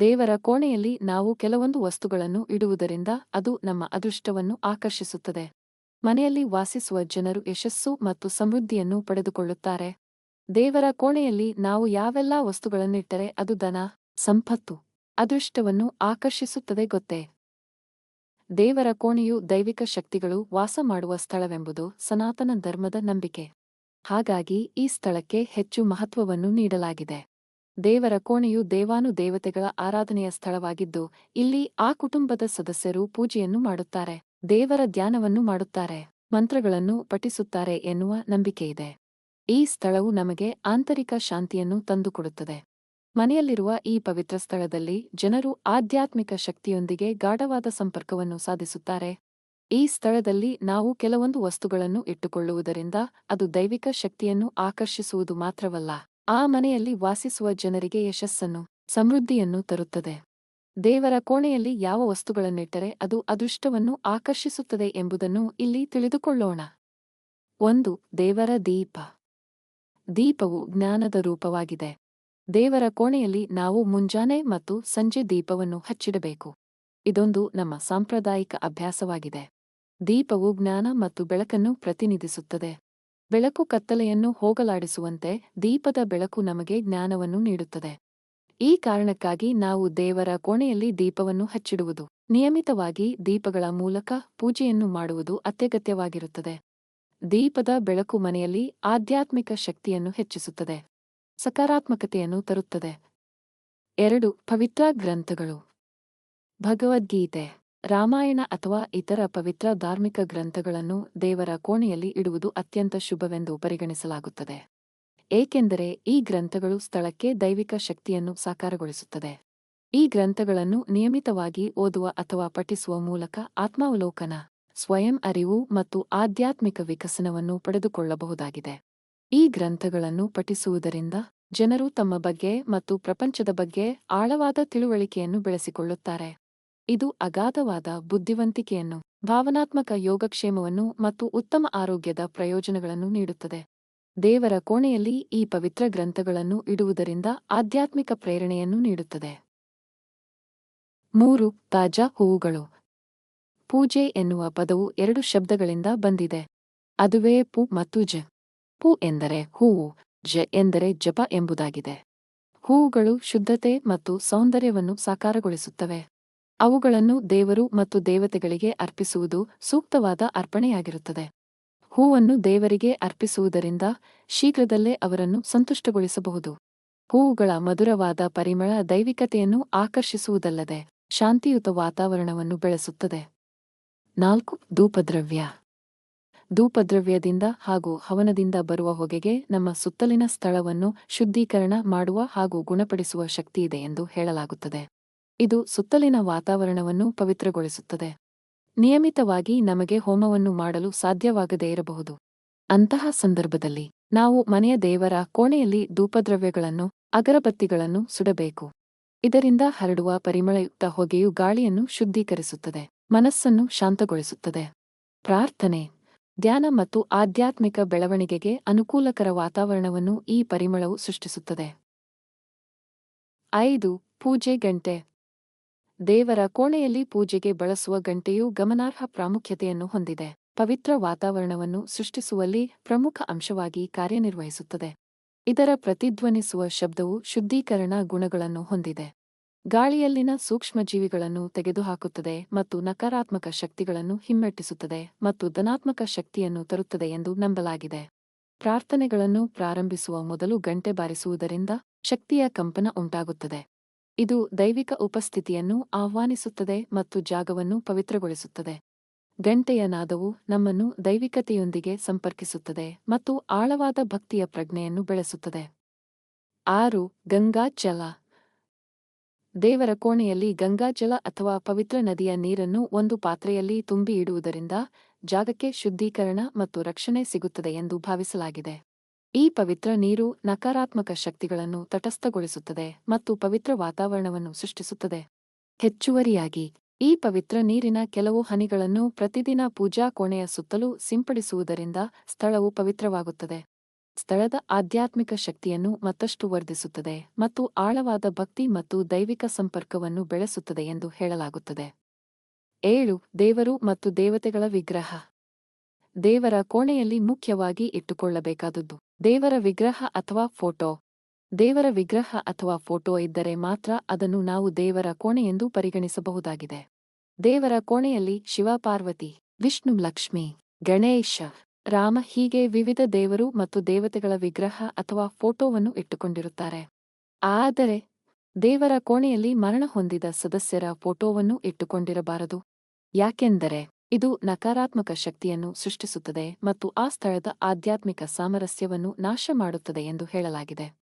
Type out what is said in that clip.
ದೇವರ ಕೋಣೆಯಲ್ಲಿ ನಾವು ಕೆಲವೊಂದು ವಸ್ತುಗಳನ್ನು ಇಡುವುದರಿಂದ ಅದು ನಮ್ಮ ಅದೃಷ್ಟವನ್ನು ಆಕರ್ಷಿಸುತ್ತದೆ. ಮನೆಯಲ್ಲಿ ವಾಸಿಸುವ ಜನರು ಯಶಸ್ಸು ಮತ್ತು ಸಮೃದ್ಧಿಯನ್ನು ಪಡೆದುಕೊಳ್ಳುತ್ತಾರೆ. ದೇವರ ಕೋಣೆಯಲ್ಲಿ ನಾವು ಯಾವೆಲ್ಲಾ ವಸ್ತುಗಳನ್ನಿಟ್ಟರೆ ಅದು ದನ ಸಂಪತ್ತು, ಅದೃಷ್ಟವನ್ನು ಆಕರ್ಷಿಸುತ್ತದೆ ಗೊತ್ತೇ? ದೇವರ ಕೋಣೆಯು ದೈವಿಕ ಶಕ್ತಿಗಳು ವಾಸ ಮಾಡುವ ಸ್ಥಳವೆಂಬುದು ಸನಾತನ ಧರ್ಮದ ನಂಬಿಕೆ. ಹಾಗಾಗಿ ಈ ಸ್ಥಳಕ್ಕೆ ಹೆಚ್ಚು ಮಹತ್ವವನ್ನು ನೀಡಲಾಗಿದೆ. ದೇವರ ಕೋಣೆಯು ದೇವಾನು ದೇವತೆಗಳ ಆರಾಧನೆಯ ಸ್ಥಳವಾಗಿದ್ದು, ಇಲ್ಲಿ ಆ ಕುಟುಂಬದ ಸದಸ್ಯರು ಪೂಜೆಯನ್ನು ಮಾಡುತ್ತಾರೆ, ದೇವರ ಧ್ಯಾನವನ್ನು ಮಾಡುತ್ತಾರೆ, ಮಂತ್ರಗಳನ್ನು ಪಠಿಸುತ್ತಾರೆ ಎನ್ನುವ ನಂಬಿಕೆಯಿದೆ. ಈ ಸ್ಥಳವು ನಮಗೆ ಆಂತರಿಕ ಶಾಂತಿಯನ್ನು ತಂದುಕೊಡುತ್ತದೆ. ಮನೆಯಲ್ಲಿರುವ ಈ ಪವಿತ್ರ ಸ್ಥಳದಲ್ಲಿ ಜನರು ಆಧ್ಯಾತ್ಮಿಕ ಶಕ್ತಿಯೊಂದಿಗೆ ಗಾಢವಾದ ಸಂಪರ್ಕವನ್ನು ಸಾಧಿಸುತ್ತಾರೆ. ಈ ಸ್ಥಳದಲ್ಲಿ ನಾವು ಕೆಲವೊಂದು ವಸ್ತುಗಳನ್ನು ಇಟ್ಟುಕೊಳ್ಳುವುದರಿಂದ ಅದು ದೈವಿಕ ಶಕ್ತಿಯನ್ನು ಆಕರ್ಷಿಸುವುದು ಮಾತ್ರವಲ್ಲ. ಆ ಮನೆಯಲ್ಲಿ ವಾಸಿಸುವ ಜನರಿಗೆ ಯಶಸ್ಸನ್ನು, ಸಮೃದ್ಧಿಯನ್ನು ತರುತ್ತದೆ. ದೇವರ ಕೋಣೆಯಲ್ಲಿ ಯಾವ ವಸ್ತುಗಳನ್ನಿಟ್ಟರೆ ಅದು ಅದೃಷ್ಟವನ್ನು ಆಕರ್ಷಿಸುತ್ತದೆ ಎಂಬುದನ್ನು ಇಲ್ಲಿ ತಿಳಿದುಕೊಳ್ಳೋಣ. ಒಂದು, ದೇವರ ದೀಪ. ದೀಪವು ಜ್ಞಾನದ ರೂಪವಾಗಿದೆ. ದೇವರ ಕೋಣೆಯಲ್ಲಿ ನಾವು ಮುಂಜಾನೆ ಮತ್ತು ಸಂಜೆ ದೀಪವನ್ನು ಹಚ್ಚಿಡಬೇಕು. ಇದೊಂದು ನಮ್ಮ ಸಾಂಪ್ರದಾಯಿಕ ಅಭ್ಯಾಸವಾಗಿದೆ. ದೀಪವು ಜ್ಞಾನ ಮತ್ತು ಬೆಳಕನ್ನು ಪ್ರತಿನಿಧಿಸುತ್ತದೆ. ಬೆಳಕು ಕತ್ತಲೆಯನ್ನು ಹೋಗಲಾಡಿಸುವಂತೆ ದೀಪದ ಬೆಳಕು ನಮಗೆ ಜ್ಞಾನವನ್ನು ನೀಡುತ್ತದೆ. ಈ ಕಾರಣಕ್ಕಾಗಿ ನಾವು ದೇವರ ಕೋಣೆಯಲ್ಲಿ ದೀಪವನ್ನು ಹಚ್ಚಿಡುವುದು. ನಿಯಮಿತವಾಗಿ ದೀಪಗಳ ಮೂಲಕ ಪೂಜೆಯನ್ನು ಮಾಡುವುದು ಅತ್ಯಗತ್ಯವಾಗಿರುತ್ತದೆ. ದೀಪದ ಬೆಳಕು ಮನೆಯಲ್ಲಿ ಆಧ್ಯಾತ್ಮಿಕ ಶಕ್ತಿಯನ್ನು ಹೆಚ್ಚಿಸುತ್ತದೆ. ಸಕಾರಾತ್ಮಕತೆಯನ್ನು ತರುತ್ತದೆ. ಎರಡು, ಪವಿತ್ರ ಗ್ರಂಥಗಳು. ಭಗವದ್ಗೀತೆ. ರಾಮಾಯಣ ಅಥವಾ ಇತರ ಪವಿತ್ರ ಧಾರ್ಮಿಕ ಗ್ರಂಥಗಳನ್ನು ದೇವರ ಕೋಣೆಯಲ್ಲಿ ಇಡುವುದು ಅತ್ಯಂತ ಶುಭವೆಂದು ಪರಿಗಣಿಸಲಾಗುತ್ತದೆ. ಏಕೆಂದರೆ ಈ ಗ್ರಂಥಗಳು ಸ್ಥಳಕ್ಕೆ ದೈವಿಕ ಶಕ್ತಿಯನ್ನು ಸಾಕಾರಗೊಳಿಸುತ್ತದೆ. ಈ ಗ್ರಂಥಗಳನ್ನು ನಿಯಮಿತವಾಗಿ ಓದುವ ಅಥವಾ ಪಠಿಸುವ ಮೂಲಕ ಆತ್ಮಾವಲೋಕನ, ಸ್ವಯಂ ಅರಿವು ಮತ್ತು ಆಧ್ಯಾತ್ಮಿಕ ವಿಕಸನವನ್ನು ಪಡೆದುಕೊಳ್ಳಬಹುದಾಗಿದೆ. ಈ ಗ್ರಂಥಗಳನ್ನು ಪಠಿಸುವುದರಿಂದ ಜನರು ತಮ್ಮ ಬಗ್ಗೆ ಮತ್ತು ಪ್ರಪಂಚದ ಬಗ್ಗೆ ಆಳವಾದ ತಿಳುವಳಿಕೆಯನ್ನು ಬೆಳೆಸಿಕೊಳ್ಳುತ್ತಾರೆ. ಇದು ಅಗಾಧವಾದ ಬುದ್ಧಿವಂತಿಕೆಯನ್ನು, ಭಾವನಾತ್ಮಕ ಯೋಗಕ್ಷೇಮವನ್ನು ಮತ್ತು ಉತ್ತಮ ಆರೋಗ್ಯದ ಪ್ರಯೋಜನಗಳನ್ನು ನೀಡುತ್ತದೆ. ದೇವರ ಕೋಣೆಯಲ್ಲಿ ಈ ಪವಿತ್ರ ಗ್ರಂಥಗಳನ್ನು ಇಡುವುದರಿಂದ ಆಧ್ಯಾತ್ಮಿಕ ಪ್ರೇರಣೆಯನ್ನು ನೀಡುತ್ತದೆ. ಮೂರು, ತಾಜಾ ಹೂವುಗಳು. ಪೂಜೆ ಎನ್ನುವ ಪದವು ಎರಡು ಶಬ್ದಗಳಿಂದ ಬಂದಿದೆ. ಅದುವೇ ಪು ಮತ್ತು ಜ. ಪು ಎಂದರೆ ಹೂವು, ಜ ಎಂದರೆ ಜಪ ಎಂಬುದಾಗಿದೆ. ಹೂವುಗಳು ಶುದ್ಧತೆ ಮತ್ತು ಸೌಂದರ್ಯವನ್ನು ಸಾಕಾರಗೊಳಿಸುತ್ತವೆ. ಅವುಗಳನ್ನು ದೇವರು ಮತ್ತು ದೇವತೆಗಳಿಗೆ ಅರ್ಪಿಸುವುದು ಸೂಕ್ತವಾದ ಅರ್ಪಣೆಯಾಗಿರುತ್ತದೆ. ಹೂವನ್ನು ದೇವರಿಗೆ ಅರ್ಪಿಸುವುದರಿಂದ ಶೀಘ್ರದಲ್ಲೇ ಅವರನ್ನು ಸಂತುಷ್ಟಗೊಳಿಸಬಹುದು. ಹೂವುಗಳ ಮಧುರವಾದ ಪರಿಮಳ ದೈವಿಕತೆಯನ್ನು ಆಕರ್ಷಿಸುವುದಲ್ಲದೆ ಶಾಂತಿಯುತ ವಾತಾವರಣವನ್ನು ಬೆಳೆಸುತ್ತದೆ. ನಾಲ್ಕು, ಧೂಪದ್ರವ್ಯ. ಧೂಪದ್ರವ್ಯದಿಂದ ಹಾಗೂ ಹವನದಿಂದ ಬರುವ ಹೊಗೆಗೆ ನಮ್ಮ ಸುತ್ತಲಿನ ಸ್ಥಳವನ್ನು ಶುದ್ಧೀಕರಣ ಮಾಡುವ ಹಾಗೂ ಗುಣಪಡಿಸುವ ಶಕ್ತಿಯಿದೆ ಎಂದು ಹೇಳಲಾಗುತ್ತದೆ. ಇದು ಸುತ್ತಲಿನ ವಾತಾವರಣವನ್ನು ಪವಿತ್ರಗೊಳಿಸುತ್ತದೆ. ನಿಯಮಿತವಾಗಿ ನಮಗೆ ಹೋಮವನ್ನು ಮಾಡಲು ಸಾಧ್ಯವಾಗದೇ ಇರಬಹುದು. ಅಂತಹ ಸಂದರ್ಭದಲ್ಲಿ ನಾವು ಮನೆಯ ದೇವರ ಕೋಣೆಯಲ್ಲಿ ಧೂಪದ್ರವ್ಯಗಳನ್ನು, ಅಗರಬತ್ತಿಗಳನ್ನು ಸುಡಬೇಕು. ಇದರಿಂದ ಹರಡುವ ಪರಿಮಳಯುಕ್ತ ಹೊಗೆಯು ಗಾಳಿಯನ್ನು ಶುದ್ಧೀಕರಿಸುತ್ತದೆ, ಮನಸ್ಸನ್ನು ಶಾಂತಗೊಳಿಸುತ್ತದೆ. ಪ್ರಾರ್ಥನೆ, ಧ್ಯಾನ ಮತ್ತು ಆಧ್ಯಾತ್ಮಿಕ ಬೆಳವಣಿಗೆಗೆ ಅನುಕೂಲಕರ ವಾತಾವರಣವನ್ನು ಈ ಪರಿಮಳವು ಸೃಷ್ಟಿಸುತ್ತದೆ. ಐದು, ಪೂಜೆ ಗಂಟೆ. ದೇವರ ಕೋಣೆಯಲ್ಲಿ ಪೂಜೆಗೆ ಬಳಸುವ ಗಂಟೆಯು ಗಮನಾರ್ಹ ಪ್ರಾಮುಖ್ಯತೆಯನ್ನು ಹೊಂದಿದೆ. ಪವಿತ್ರ ವಾತಾವರಣವನ್ನು ಸೃಷ್ಟಿಸುವಲ್ಲಿ ಪ್ರಮುಖ ಅಂಶವಾಗಿ ಕಾರ್ಯನಿರ್ವಹಿಸುತ್ತದೆ. ಇದರ ಪ್ರತಿಧ್ವನಿಸುವ ಶಬ್ದವು ಶುದ್ಧೀಕರಣ ಗುಣಗಳನ್ನು ಹೊಂದಿದೆ. ಗಾಳಿಯಲ್ಲಿನ ಸೂಕ್ಷ್ಮಜೀವಿಗಳನ್ನು ತೆಗೆದುಹಾಕುತ್ತದೆ ಮತ್ತು ನಕಾರಾತ್ಮಕ ಶಕ್ತಿಗಳನ್ನು ಹಿಮ್ಮೆಟ್ಟಿಸುತ್ತದೆ ಮತ್ತು ಧನಾತ್ಮಕ ಶಕ್ತಿಯನ್ನು ತರುತ್ತದೆ ಎಂದು ನಂಬಲಾಗಿದೆ. ಪ್ರಾರ್ಥನೆಗಳನ್ನು ಪ್ರಾರಂಭಿಸುವ ಮೊದಲು ಗಂಟೆ ಬಾರಿಸುವುದರಿಂದ ಶಕ್ತಿಯ ಕಂಪನ ಉಂಟಾಗುತ್ತದೆ. ಇದು ದೈವಿಕ ಉಪಸ್ಥಿತಿಯನ್ನು ಆಹ್ವಾನಿಸುತ್ತದೆ ಮತ್ತು ಜಾಗವನ್ನು ಪವಿತ್ರಗೊಳಿಸುತ್ತದೆ. ಗಂಟೆಯ ನಾದವು ನಮ್ಮನ್ನು ದೈವಿಕತೆಯೊಂದಿಗೆ ಸಂಪರ್ಕಿಸುತ್ತದೆ ಮತ್ತು ಆಳವಾದ ಭಕ್ತಿಯ ಪ್ರಜ್ಞೆಯನ್ನು ಬೆಳೆಸುತ್ತದೆ. ಆರು, ಗಂಗಾಜಲ. ದೇವರ ಕೋಣೆಯಲ್ಲಿ ಗಂಗಾಜಲ ಅಥವಾ ಪವಿತ್ರ ನದಿಯ ನೀರನ್ನು ಒಂದು ಪಾತ್ರೆಯಲ್ಲಿ ತುಂಬಿ ಇಡುವುದರಿಂದ ಜಾಗಕ್ಕೆ ಶುದ್ಧೀಕರಣ ಮತ್ತು ರಕ್ಷಣೆ ಸಿಗುತ್ತದೆ ಎಂದು ಭಾವಿಸಲಾಗಿದೆ. ಈ ಪವಿತ್ರ ನೀರು ನಕಾರಾತ್ಮಕ ಶಕ್ತಿಗಳನ್ನು ತಟಸ್ಥಗೊಳಿಸುತ್ತದೆ ಮತ್ತು ಪವಿತ್ರ ವಾತಾವರಣವನ್ನು ಸೃಷ್ಟಿಸುತ್ತದೆ. ಹೆಚ್ಚುವರಿಯಾಗಿ, ಈ ಪವಿತ್ರ ನೀರಿನ ಕೆಲವು ಹನಿಗಳನ್ನು ಪ್ರತಿದಿನ ಪೂಜಾ ಕೋಣೆಯ ಸುತ್ತಲೂ ಸಿಂಪಡಿಸುವುದರಿಂದ ಸ್ಥಳವು ಪವಿತ್ರವಾಗುತ್ತದೆ. ಸ್ಥಳದ ಆಧ್ಯಾತ್ಮಿಕ ಶಕ್ತಿಯನ್ನು ಮತ್ತಷ್ಟು ವರ್ಧಿಸುತ್ತದೆ ಮತ್ತು ಆಳವಾದ ಭಕ್ತಿ ಮತ್ತು ದೈವಿಕ ಸಂಪರ್ಕವನ್ನು ಬೆಳೆಸುತ್ತದೆ ಎಂದು ಹೇಳಲಾಗುತ್ತದೆ. ಏಳು, ದೇವರು ಮತ್ತು ದೇವತೆಗಳ ವಿಗ್ರಹ. ದೇವರ ಕೋಣೆಯಲ್ಲಿ ಮುಖ್ಯವಾಗಿ ಇಟ್ಟುಕೊಳ್ಳಬೇಕಾದದ್ದು ದೇವರ ವಿಗ್ರಹ ಅಥವಾ ಫೋಟೋ. ದೇವರ ವಿಗ್ರಹ ಅಥವಾ ಫೋಟೋ ಇದ್ದರೆ ಮಾತ್ರ ಅದನ್ನು ನಾವು ದೇವರ ಕೋಣೆಯೆಂದು ಪರಿಗಣಿಸಬಹುದಾಗಿದೆ. ದೇವರ ಕೋಣೆಯಲ್ಲಿ ಶಿವಪಾರ್ವತಿ, ವಿಷ್ಣು ಲಕ್ಷ್ಮಿ, ಗಣೇಶ, ರಾಮ ಹೀಗೆ ವಿವಿಧ ದೇವರು ಮತ್ತು ದೇವತೆಗಳ ವಿಗ್ರಹ ಅಥವಾ ಫೋಟೋವನ್ನು ಇಟ್ಟುಕೊಂಡಿರುತ್ತಾರೆ. ಆದರೆ, ದೇವರ ಕೋಣೆಯಲ್ಲಿ ಮರಣ ಹೊಂದಿದ ಸದಸ್ಯರ ಫೋಟೋವನ್ನು ಇಟ್ಟುಕೊಂಡಿರಬಾರದು. ಯಾಕೆಂದರೆ ಇದು ನಕಾರಾತ್ಮಕ ಶಕ್ತಿಯನ್ನು ಸೃಷ್ಟಿಸುತ್ತದೆ ಮತ್ತು ಆ ಸ್ಥಳದ ಆಧ್ಯಾತ್ಮಿಕ ಸಾಮರಸ್ಯವನ್ನು ನಾಶ ಮಾಡುತ್ತದೆ ಎಂದು ಹೇಳಲಾಗಿದೆ.